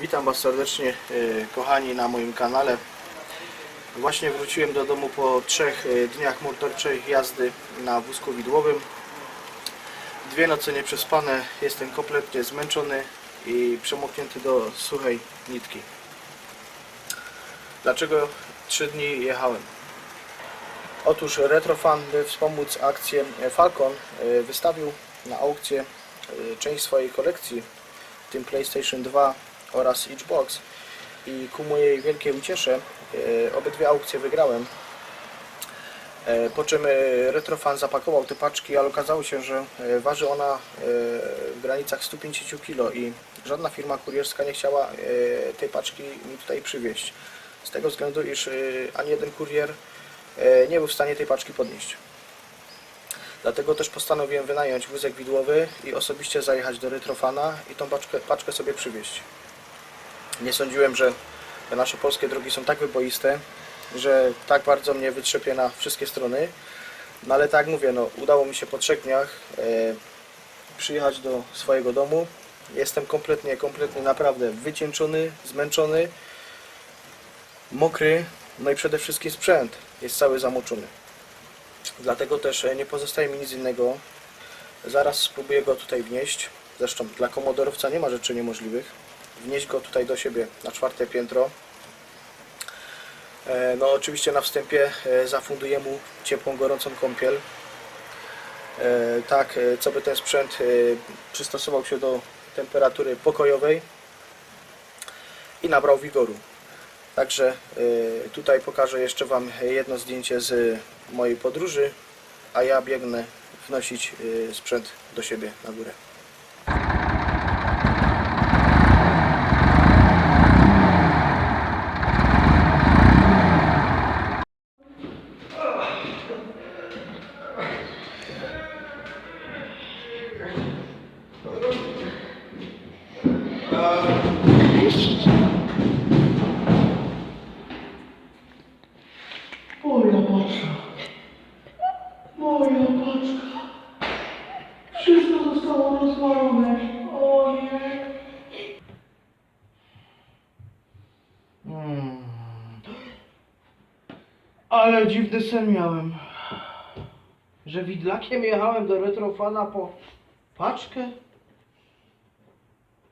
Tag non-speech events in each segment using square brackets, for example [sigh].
Witam Was serdecznie, e, kochani, na moim kanale. Właśnie wróciłem do domu po trzech e, dniach morderczej jazdy na wózku widłowym. Dwie noce nieprzespane, jestem kompletnie zmęczony i przemoknięty do suchej nitki. Dlaczego trzy dni jechałem? Otóż Retrofan, by wspomóc akcję Falcon, e, wystawił na aukcję część swojej kolekcji, w tym PlayStation 2 oraz Xbox i ku mojej wielkiej uciesze e, obydwie aukcje wygrałem. E, Po czym e, Retrofan zapakował te paczki, ale okazało się, że waży ona w granicach 150 kg i żadna firma kurierska nie chciała tej paczki mi tutaj przywieźć. Z tego względu, iż ani jeden kurier nie był w stanie tej paczki podnieść. Dlatego też postanowiłem wynająć wózek widłowy i osobiście zajechać do Retrofana i tą paczkę, paczkę sobie przywieźć. Nie sądziłem, że nasze polskie drogi są tak wyboiste, że tak bardzo mnie wytrzepie na wszystkie strony. No ale tak mówię, no, udało mi się po trzech dniach e, przyjechać do swojego domu. Jestem kompletnie, kompletnie naprawdę wycieńczony, zmęczony, mokry, no i przede wszystkim sprzęt jest cały zamoczony. Dlatego też e, nie pozostaje mi nic innego. Zaraz spróbuję go tutaj wnieść. Zresztą dla komodorowca nie ma rzeczy niemożliwych. Wnieść go tutaj do siebie na czwarte piętro. E, No oczywiście na wstępie e, zafunduję mu ciepłą, gorącą kąpiel. E, Tak, co by ten sprzęt przystosował się do temperatury pokojowej i nabrał wigoru. Także tutaj pokażę jeszcze Wam jedno zdjęcie z mojej podróży, a ja biegnę wnosić sprzęt do siebie na górę. Moja paczka. Wszystko zostało rozwalone. O nie. Hmm. Ale dziwny sen miałem. Że widlakiem jechałem do retrofana po paczkę?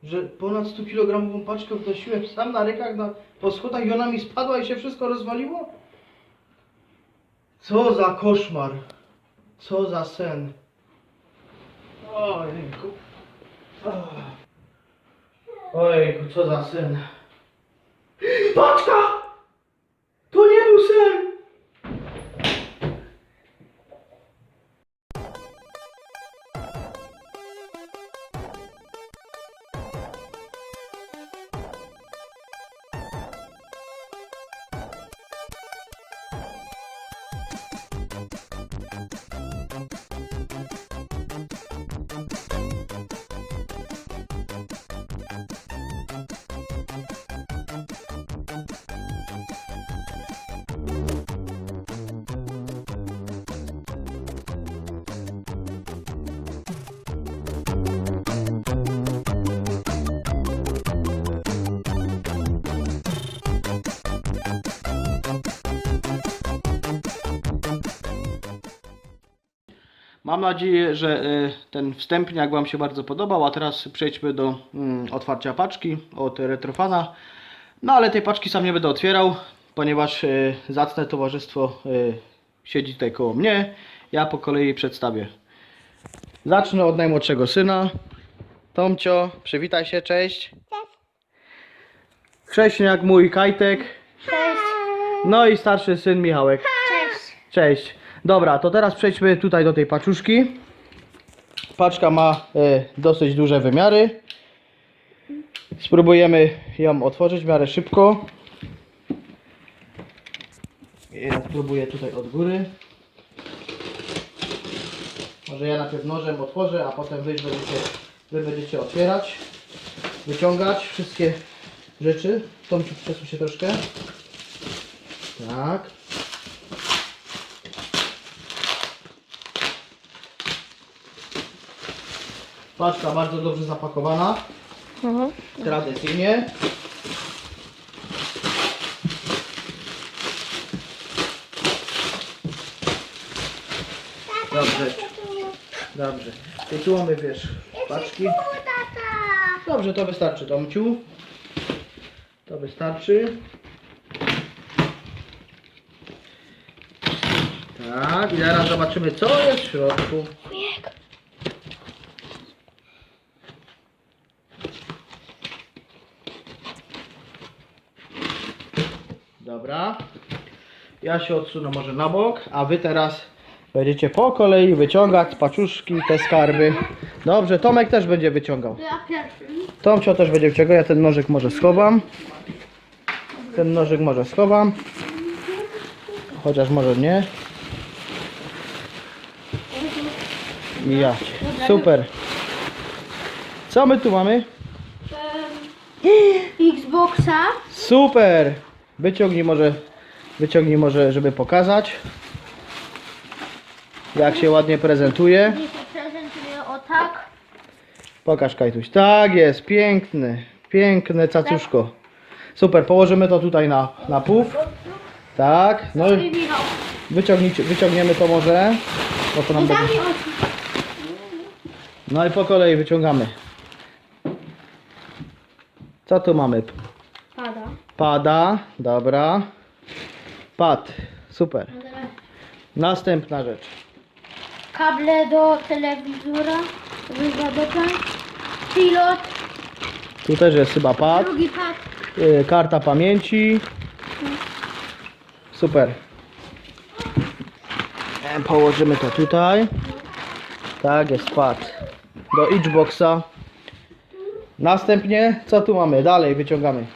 Że ponad 100 kg paczkę wnosiłem sam na rękach na, po schodach i ona mi spadła i się wszystko rozwaliło? Co za koszmar. Co za sen. Ojejku. Ach. Ojejku, co za sen. Paczka! Mam nadzieję, że y, ten wstępniak Wam się bardzo podobał, a teraz przejdźmy do mm, otwarcia paczki od Retrofana. No ale tej paczki sam nie będę otwierał, ponieważ y, zacne towarzystwo y, siedzi tutaj koło mnie. Ja po kolei przedstawię. Zacznę od najmłodszego syna. Tomcio, przywitaj się, cześć. Cześć. mój Kajtek. Cześć. No i starszy syn Michałek. Cześć. Cześć. Dobra, to teraz przejdźmy tutaj do tej paczuszki. Paczka ma e, dosyć duże wymiary. Spróbujemy ją otworzyć w miarę szybko. Ja spróbuję tutaj od góry. Może ja najpierw nożem otworzę, a potem wy będziecie, wy będziecie otwierać, wyciągać wszystkie rzeczy. Tomciu, przesuń się troszkę. Tak. Paczka bardzo dobrze zapakowana. Mhm. tradycyjnie. Dobrze, dobrze. I tu mamy, wiesz, paczki. Dobrze, to wystarczy, Tomciu. To wystarczy. Tak, i zaraz zobaczymy, co jest w środku. Dobra. Ja się odsunę może na bok, a wy teraz będziecie po kolei wyciągać z paczuszki te skarby. Dobrze, Tomek też będzie wyciągał. Ja pierwszy. Tomcio też będzie wyciągał, ja ten nożyk może schowam. Ten nożyk może schowam. Chociaż może nie. I ja. Super. Co my tu mamy? Xboxa. Super! Wyciągnij może, wyciągnij może, żeby pokazać. Jak się ładnie prezentuje. O tak. Pokaż Kajtuś. Tak jest, piękny, piękne cacuszko. Super, położymy to tutaj na, na puf. Tak, no I wyciągnijcie, wyciągniemy to może. Bo to nam będzie... No i po kolei wyciągamy. Co tu mamy? Pada. Pada, dobra. Pad, super. Teraz Następna rzecz. Kable do telewizora. Wyzadoczeń. Pilot. Tu też jest chyba pad. Drugi pad. Y, karta pamięci. Super. E, Położymy to tutaj. Tak, jest pad. Do Xboxa. Następnie, co tu mamy? Dalej wyciągamy.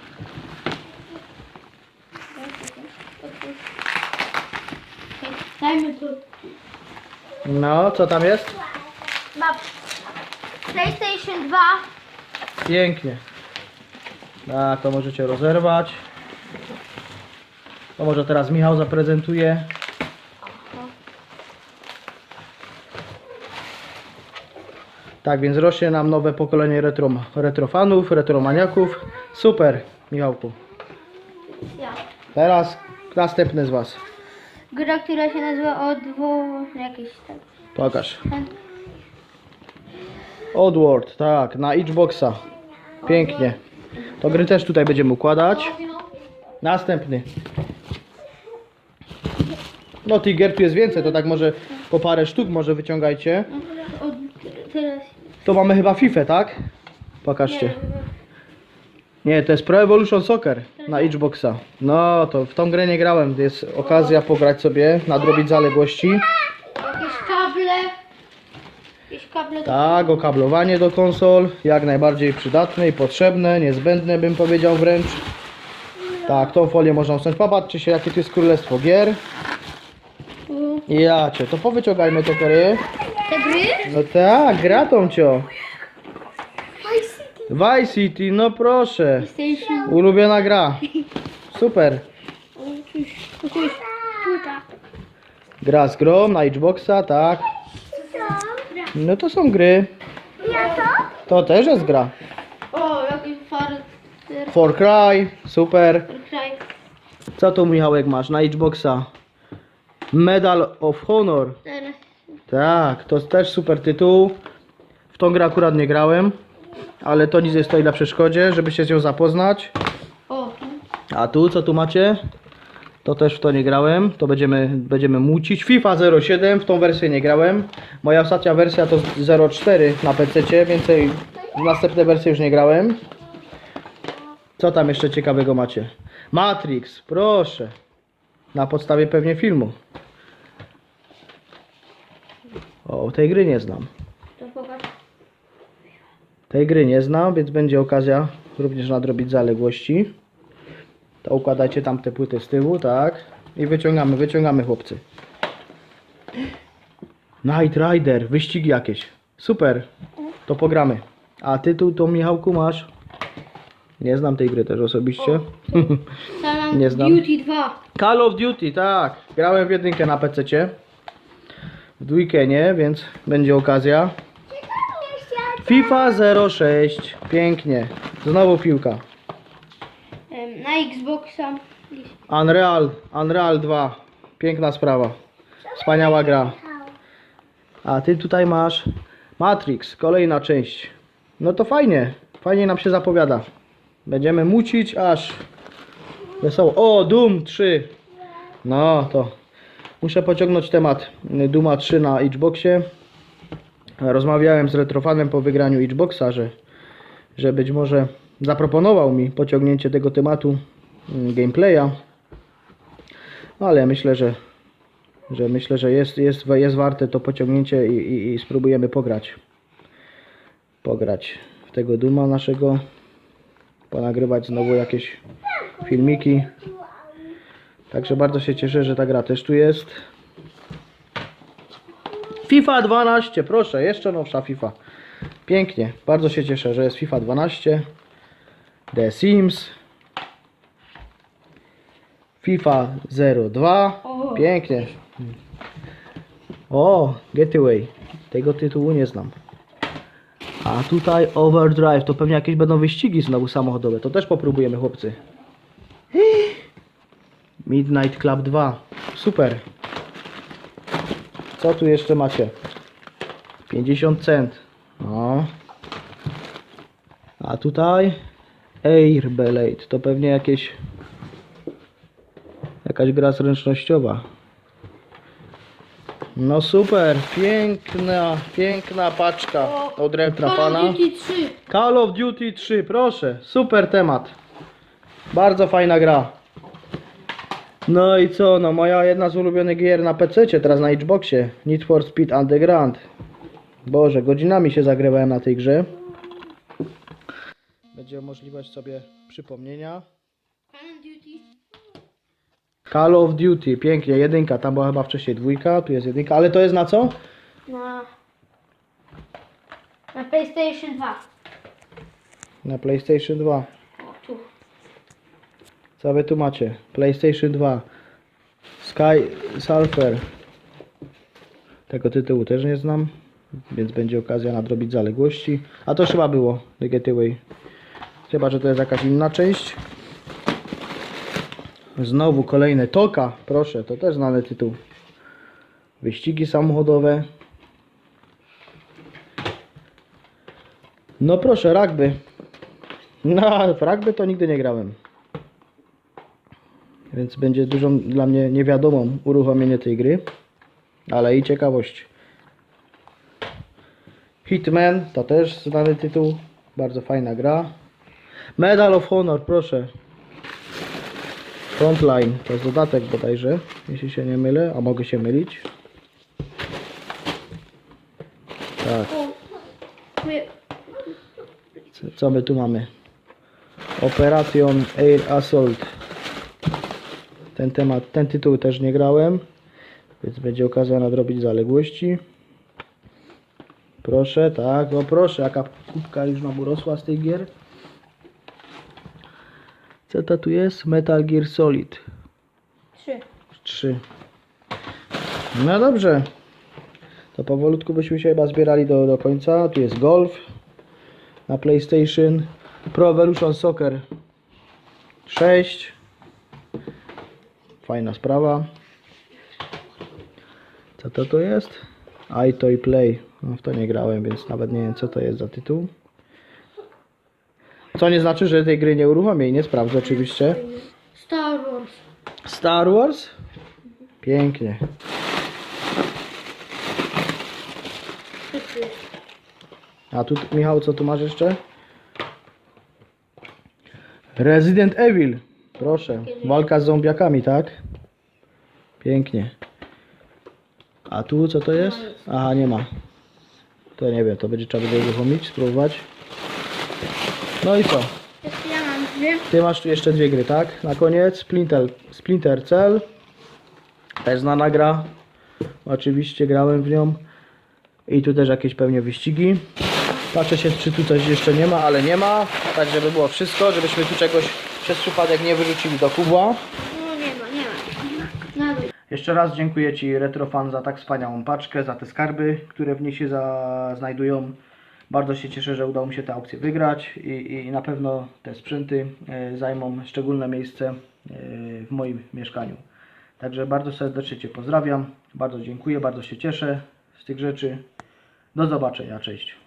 Dajmy tu. No, co tam jest? Ma PlayStation 2. Pięknie. Tak, to możecie rozerwać. To może teraz Michał zaprezentuje. Tak, więc rośnie nam nowe pokolenie retro, retrofanów, retromaniaków. Super, Michałku. Teraz następny z Was. Gra, która się nazywa odwo... jakiś tak. Pokaż. Oddworld, tak, na Xboxa. Pięknie. To gry też tutaj będziemy układać. Następny. No tych gier tu jest więcej, to tak może po parę sztuk może wyciągajcie. To mamy chyba FIFA, tak? Pokażcie. Nie, to jest Pro Evolution Soccer na Xboxa. No, to w tą grę nie grałem, jest okazja pograć sobie, nadrobić zaległości. jakieś kable. Jakieś kable do... Tak, okablowanie do konsol, jak najbardziej przydatne i potrzebne, niezbędne bym powiedział wręcz. Tak, tą folię można usunąć. Popatrzcie się, jakie tu jest królestwo gier. Ja cię, to powyciągajmy te gry. Te gry? No tak, gra tą cio. Vice City, no proszę. PlayStation. Ulubiona gra. Super. Gra z grą na Xboxa, tak. No to są gry. Ja to? To też jest gra. O, jakiś farter. For Cry, super. Co tu Michałek masz na Xboxa? Medal of Honor. Tak, to też super tytuł. W tą grę akurat nie grałem, ale to nic nie stoi na przeszkodzie, żeby się z nią zapoznać. O, A tu, co tu macie? To też w to nie grałem, to będziemy, będziemy mucić. FIFA 07, w tą wersję nie grałem. Moja ostatnia wersja to 04 na PC, więcej w następne wersje już nie grałem. Co tam jeszcze ciekawego macie? Matrix, proszę. Na podstawie pewnie filmu. O, tej gry nie znam. Tej gry nie znam, więc będzie okazja również nadrobić zaległości. To układajcie tam te płyty z tyłu, tak? I wyciągamy, wyciągamy chłopcy. Night Rider, wyścigi jakieś. Super, to pogramy. A tytuł to Michałku masz? Nie znam tej gry też osobiście. [laughs] Nie znam. Beauty 2. Call of Duty, tak. Grałem w jedynkę na PC. W dwójkę nie, więc będzie okazja. FIFA 06. Pięknie. Znowu piłka. Em, Na Xboxa. Unreal, Unreal 2. Piękna sprawa. Wspaniała gra. A ty tutaj masz Matrix, kolejna część. No to fajnie. Fajnie nam się zapowiada. Będziemy mucić aż wesoło. O, Doom 3. No to muszę pociągnąć temat Duma 3 na Xboxie. Rozmawiałem z Retrofanem po wygraniu Xboxa, że, że być może zaproponował mi pociągnięcie tego tematu mm, gameplaya. No, ale myślę, że, że myślę, że jest, jest, jest warte to pociągnięcie i, i, i spróbujemy pograć. Pograć w tego Duma naszego. Ponagrywać znowu jakieś filmiki. Także bardzo się cieszę, że ta gra też tu jest. FIFA 12, proszę, jeszcze nowsza FIFA. Pięknie, bardzo się cieszę, że jest FIFA 12. The Sims. FIFA 02. O. Pięknie. O, Getaway. Tego tytułu nie znam. A tutaj Overdrive. To pewnie jakieś będą wyścigi znowu samochodowe. To też popróbujemy, chłopcy. Midnight Club 2. Super. Co tu jeszcze macie? 50 cent. No. A tutaj Air Blade. To pewnie jakieś jakaś gra zręcznościowa. No super, piękna, piękna paczka od Call Pana. of Duty 3. Call of Duty 3, proszę, super temat. Bardzo fajna gra. No i co, no moja jedna z ulubionych gier na PC, teraz na Xboxie, Need for Speed Underground. Boże, godzinami się zagrywałem na tej grze. Będzie możliwość sobie przypomnienia. Call of Duty. Call of Duty, pięknie, jedynka, tam była chyba wcześniej dwójka, tu jest jedynka, ale to jest na co? Na... Na PlayStation 2. Na PlayStation 2. Co wy tu macie? PlayStation 2. Sky Surfer. Tego tytułu też nie znam, więc będzie okazja nadrobić zaległości. A to chyba było The Getaway. Chyba, że to jest jakaś inna część. Znowu kolejne Toka, proszę, to też znany tytuł. Wyścigi samochodowe. No proszę, rugby. [laughs] No, w rugby to nigdy nie grałem. Więc będzie dużą dla mnie niewiadomą uruchomienie tej gry. Ale i ciekawość. Hitman to też znany tytuł. Bardzo fajna gra. Medal of Honor, proszę. Frontline to jest dodatek bodajże, jeśli się nie mylę, a mogę się mylić. Tak, co my tu mamy? Operation Air Assault. Ten temat, ten tytuł też nie grałem, więc będzie okazja nadrobić zaległości. Proszę, tak, o proszę, jaka kubka już nam urosła z tych gier. Co to tu jest? Metal Gear Solid 3. 3. No dobrze. To powolutku byśmy się chyba zbierali do, do końca. Tu jest Golf na PlayStation. Pro Evolution Soccer 6. Fajna sprawa. Co to to jest? iToy Play. No w to nie grałem, więc nawet nie wiem co to jest za tytuł. Co nie znaczy, że tej gry nie uruchomię i nie sprawdzę oczywiście. Star Wars. Star Wars? Pięknie. A tu, Michał, co tu masz jeszcze? Resident Evil. Proszę. Walka z zombiakami, tak? Pięknie. A tu co to jest? Aha, nie ma. To nie wiem, to będzie trzeba będzie uruchomić, spróbować. No i co? Ja mam dwie. Ty masz tu jeszcze dwie gry, tak? Na koniec Splinter, Splinter Cell. Też znana gra. Oczywiście grałem w nią. I tu też jakieś pewnie wyścigi. Patrzę się, czy tu coś jeszcze nie ma, ale nie ma. Tak, żeby było wszystko, żebyśmy tu czegoś przez przypadek nie wyrzucili do kubła. No nie ma, nie ma. Na dół. Jeszcze raz dziękuję Ci Retrofan za tak wspaniałą paczkę, za te skarby, które w niej się za... znajdują. Bardzo się cieszę, że udało mi się tę aukcję wygrać i, i na pewno te sprzęty e, zajmą szczególne miejsce e, w moim mieszkaniu. Także bardzo serdecznie Cię pozdrawiam, bardzo dziękuję, bardzo się cieszę z tych rzeczy. Do zobaczenia, cześć.